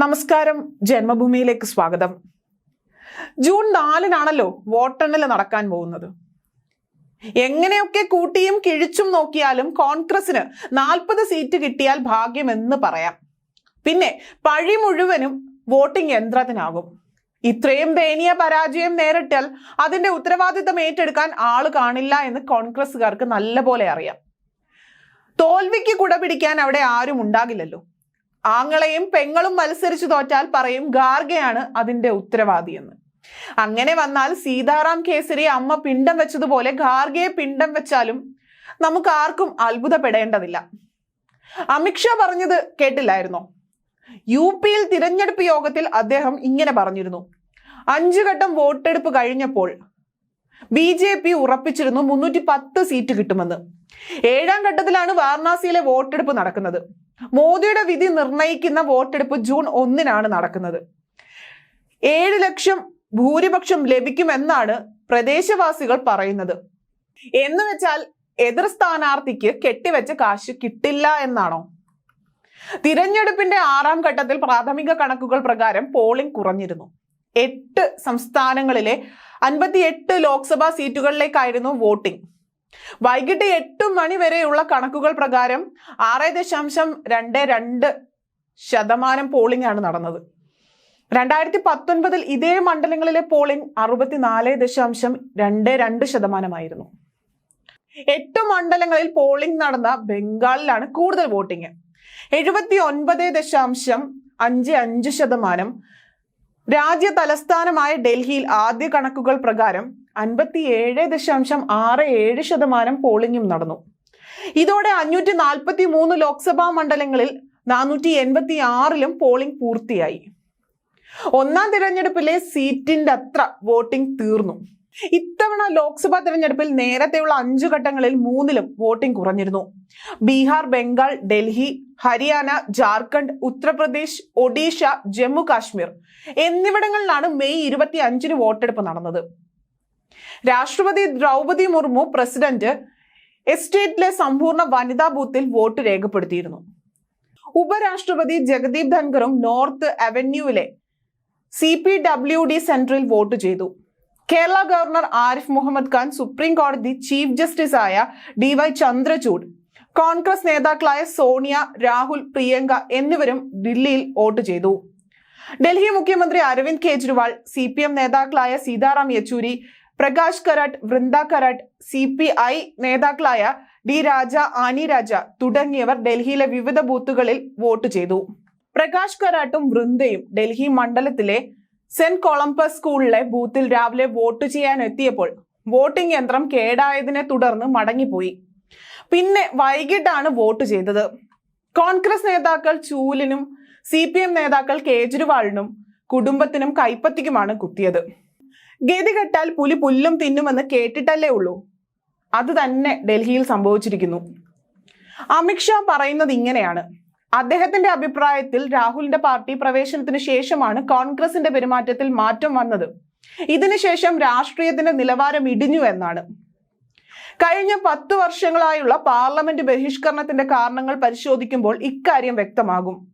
നമസ്കാരം. ജന്മഭൂമിയിലേക്ക് സ്വാഗതം. ജൂൺ നാലിനാണല്ലോ വോട്ടെണ്ണൽ നടക്കാൻ പോകുന്നത്. എങ്ങനെയൊക്കെ കൂട്ടിയും കിഴിച്ചും നോക്കിയാലും കോൺഗ്രസിന് നാൽപ്പത് സീറ്റ് കിട്ടിയാൽ ഭാഗ്യമെന്ന് പറയാം. പിന്നെ പഴി മുഴുവനും വോട്ടിംഗ് യന്ത്രത്തിനാകും. ഇത്രയും ദയനീയ പരാജയം നേരിട്ടാൽ അതിന്റെ ഉത്തരവാദിത്തം ഏറ്റെടുക്കാൻ ആൾ കാണില്ല എന്ന് കോൺഗ്രസ്സുകാർക്ക് നല്ലപോലെ അറിയാം. തോൽവിക്ക് കുട പിടിക്കാൻ അവിടെ ആരും ഉണ്ടാകില്ലല്ലോ. ആങ്ങളെയും പെങ്ങളും മത്സരിച്ചു തോറ്റാൽ പറയും ഗാർഗയാണ് അതിന്റെ ഉത്തരവാദി എന്ന് അങ്ങനെ വന്നാൽ സീതാറാം കേസരി അമ്മ പിണ്ടം വെച്ചതുപോലെ ഗാർഗയെ പിണ്ടം വെച്ചാലും നമുക്ക് ആർക്കും അത്ഭുതപ്പെടേണ്ടതില്ല. അമിത്ഷാ പറഞ്ഞത് കേട്ടില്ലായിരുന്നോ? യു പിയിൽ തിരഞ്ഞെടുപ്പ് യോഗത്തിൽ അദ്ദേഹം ഇങ്ങനെ പറഞ്ഞിരുന്നു. അഞ്ചു ഘട്ടം വോട്ടെടുപ്പ് കഴിഞ്ഞപ്പോൾ ബി ജെ പി ഉറപ്പിച്ചിരുന്നു മുന്നൂറ്റി പത്ത് സീറ്റ് കിട്ടുമെന്ന്. ഏഴാം ഘട്ടത്തിലാണ് വാരണാസിയിലെ വോട്ടെടുപ്പ് നടക്കുന്നത്. മോദിയുടെ വിധി നിർണയിക്കുന്ന വോട്ടെടുപ്പ് ജൂൺ ഒന്നിനാണ് നടക്കുന്നത്. ഏഴ് ലക്ഷം ഭൂരിപക്ഷം ലഭിക്കുമെന്നാണ് പ്രദേശവാസികൾ പറയുന്നത്. എന്ന് വെച്ചാൽ എതിർ സ്ഥാനാർത്ഥിക്ക് കെട്ടിവെച്ച കാശ് കിട്ടില്ല എന്നാണോ? തിരഞ്ഞെടുപ്പിന്റെ ആറാം ഘട്ടത്തിൽ പ്രാഥമിക കണക്കുകൾ പ്രകാരം പോളിംഗ് കുറഞ്ഞിരുന്നു. എട്ട് സംസ്ഥാനങ്ങളിലെ അൻപത്തി എട്ട് ലോക്സഭാ സീറ്റുകളിലേക്കായിരുന്നു വോട്ടിംഗ്. വൈകിട്ട് എട്ട് മണി വരെയുള്ള കണക്കുകൾ പ്രകാരം ആറ് ദശാംശം രണ്ട് രണ്ട് ശതമാനം പോളിംഗ് ആണ് നടന്നത്. രണ്ടായിരത്തി പത്തൊൻപതിൽ ഇതേ മണ്ഡലങ്ങളിലെ പോളിംഗ് അറുപത്തിനാല് ദശാംശം രണ്ട് രണ്ട് ശതമാനമായിരുന്നു. എട്ട് മണ്ഡലങ്ങളിൽ പോളിംഗ് നടന്ന ബംഗാളിലാണ് കൂടുതൽ വോട്ടിംഗ്. എഴുപത്തി ഒൻപത് ദശാംശം അഞ്ച് അഞ്ച് ശതമാനം. രാജ്യ തലസ്ഥാനമായ ഡൽഹിയിൽ ആദ്യ കണക്കുകൾ പ്രകാരം അൻപത്തിയേഴ് ദശാംശം ആറ് ഏഴ് ശതമാനം പോളിംഗും നടന്നു. ഇതോടെ അഞ്ഞൂറ്റി നാൽപ്പത്തി മൂന്ന് ലോക്സഭാ മണ്ഡലങ്ങളിൽ നാനൂറ്റി എൺപത്തി ആറിലും പോളിംഗ് പൂർത്തിയായി. ഒന്നാം തിരഞ്ഞെടുപ്പിലെ സീറ്റിന്റെ അത്ര വോട്ടിംഗ് തീർന്നു. ഇത്തവണ ലോക്സഭാ തിരഞ്ഞെടുപ്പിൽ നേരത്തെയുള്ള അഞ്ചു ഘട്ടങ്ങളിൽ മൂന്നിലും വോട്ടിംഗ് കുറഞ്ഞിരുന്നു. ബീഹാർ ബംഗാൾ ഡൽഹി ഹരിയാന ജാർഖണ്ഡ് ഉത്തർപ്രദേശ് ഒഡീഷ ജമ്മു കാശ്മീർ എന്നിവിടങ്ങളിലാണ് മെയ് ഇരുപത്തി അഞ്ചിന് വോട്ടെടുപ്പ് നടന്നത്. രാഷ്ട്രപതി ദ്രൗപതി മുർമു പ്രസിഡന്റ് എസ്റ്റേറ്റിലെ സമ്പൂർണ വനിതാ ബൂത്തിൽ വോട്ട് രേഖപ്പെടുത്തിയിരുന്നു. ഉപരാഷ്ട്രപതി ജഗദീപ് ധൻഖറും നോർത്ത് അവന്യൂവിലെ സി പി ഡബ്ല്യു ഡി സെന്ററിൽ വോട്ട് ചെയ്തു. കേരള ഗവർണർ ആരിഫ് മുഹമ്മദ് ഖാൻ സുപ്രീം കോടതി ചീഫ് ജസ്റ്റിസ് ആയ ഡി വൈ ചന്ദ്രചൂഡ് കോൺഗ്രസ് നേതാക്കളായ സോണിയ രാഹുൽ പ്രിയങ്ക എന്നിവരും ദില്ലിയിൽ വോട്ട് ചെയ്തു. ഡൽഹി മുഖ്യമന്ത്രി Arvind Kejriwal C P M നേതാക്കളായ Sitaram Yechury Prakash Karat Brinda Karat C P I നേതാക്കളായ ഡി രാജ ആനി രാജ തുടങ്ങിയവർ ഡൽഹിയിലെ വിവിധ ബൂത്തുകളിൽ വോട്ട് ചെയ്തു. പ്രകാശ് കരാട്ടും വൃന്ദയും ഡൽഹി മണ്ഡലത്തിലെ സെന്റ് കൊളംബസ് സ്കൂളിലെ ബൂത്തിൽ രാവിലെ വോട്ട് ചെയ്യാൻ എത്തിയപ്പോൾ വോട്ടിംഗ് യന്ത്രം കേടായതിനെ തുടർന്ന് മടങ്ങിപ്പോയി. പിന്നെ വൈകിട്ടാണ് വോട്ട് ചെയ്തത്. കോൺഗ്രസ് നേതാക്കൾ ചൂലിനും സി നേതാക്കൾ കേജ്രിവാളിനും കുടുംബത്തിനും കൈപ്പത്തിക്കുമാണ് കുത്തിയത്. ഗതികെട്ടാൽ പുലി പുല്ലും തിന്നുമെന്ന് കേട്ടിട്ടല്ലേ ഉള്ളൂ. അത് തന്നെ ഡൽഹിയിൽ സംഭവിച്ചിരിക്കുന്നു. അമിത്ഷാ പറയുന്നത് ഇങ്ങനെയാണ്. അദ്ദേഹത്തിന്റെ അഭിപ്രായത്തിൽ രാഹുലിന്റെ പാർട്ടി പ്രവേശനത്തിന് ശേഷമാണ് കോൺഗ്രസിന്റെ പെരുമാറ്റത്തിൽ മാറ്റം വന്നത്. ഇതിനുശേഷം രാഷ്ട്രീയത്തിന്റെ നിലവാരം ഇടിഞ്ഞു എന്നാണ്. കഴിഞ്ഞ പത്ത് വർഷങ്ങളായുള്ള പാർലമെന്റ് ബഹിഷ്കരണത്തിന്റെ കാരണങ്ങൾ പരിശോധിക്കുമ്പോൾ ഇക്കാര്യം വ്യക്തമാകും.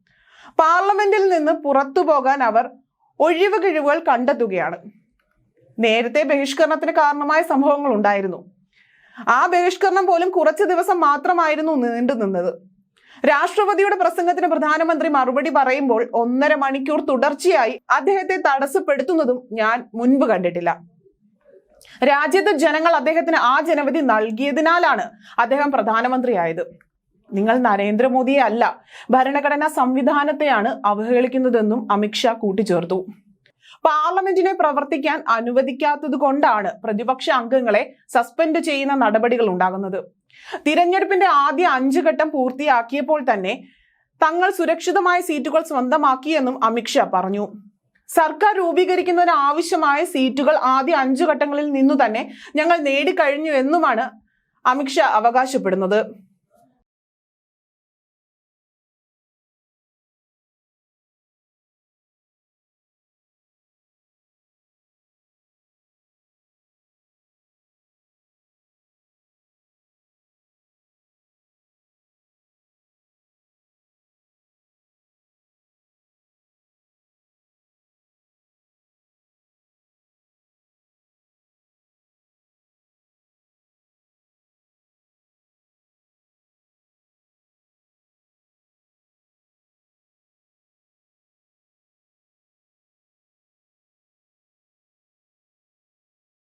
പാർലമെന്റിൽ നിന്ന് പുറത്തു പോകാൻ അവർ ഒഴിവ് കിഴിവുകൾ കണ്ടെത്തുകയാണ്. നേരത്തെ ബഹിഷ്കരണത്തിന് കാരണമായ സംഭവങ്ങൾ ഉണ്ടായിരുന്നു ആ ബഹിഷ്കരണം പോലും കുറച്ച് ദിവസം മാത്രമായിരുന്നു നീണ്ടു നിന്നത്. രാഷ്ട്രപതിയുടെ പ്രസംഗത്തിന് പ്രധാനമന്ത്രി മറുപടി പറയുമ്പോൾ ഒന്നര മണിക്കൂർ തുടർച്ചയായി അദ്ദേഹത്തെ തടസ്സപ്പെടുത്തുന്നതും ഞാൻ മുൻപ് കണ്ടിട്ടില്ല. രാജ്യത്തെ ജനങ്ങൾ അദ്ദേഹത്തിന് ആ ജനവധി നൽകിയതിനാലാണ് അദ്ദേഹം പ്രധാനമന്ത്രിയായത്. നിങ്ങൾ നരേന്ദ്രമോദിയെ അല്ല ഭരണഘടനാ സംവിധാനത്തെയാണ് അവഹേളിക്കുന്നതെന്നും അമിത്ഷാ കൂട്ടിച്ചേർത്തു. പാർലമെന്റിനെ പ്രവർത്തിക്കാൻ അനുവദിക്കാത്തത് കൊണ്ടാണ് പ്രതിപക്ഷ അംഗങ്ങളെ സസ്പെൻഡ് ചെയ്യുന്ന നടപടികൾ ഉണ്ടാകുന്നത്. തിരഞ്ഞെടുപ്പിന്റെ ആദ്യ അഞ്ച് ഘട്ടം പൂർത്തിയാക്കിയപ്പോൾ തന്നെ തങ്ങൾ സുരക്ഷിതമായ സീറ്റുകൾ സ്വന്തമാക്കിയെന്നും അമിത്ഷാ പറഞ്ഞു. സർക്കാർ രൂപീകരിക്കുന്നതിന് ആവശ്യമായ സീറ്റുകൾ ആദ്യ അഞ്ചു ഘട്ടങ്ങളിൽ നിന്നു തന്നെ ഞങ്ങൾ നേടിക്കഴിഞ്ഞു എന്നുമാണ് അമിത്ഷാ അവകാശപ്പെടുന്നത്.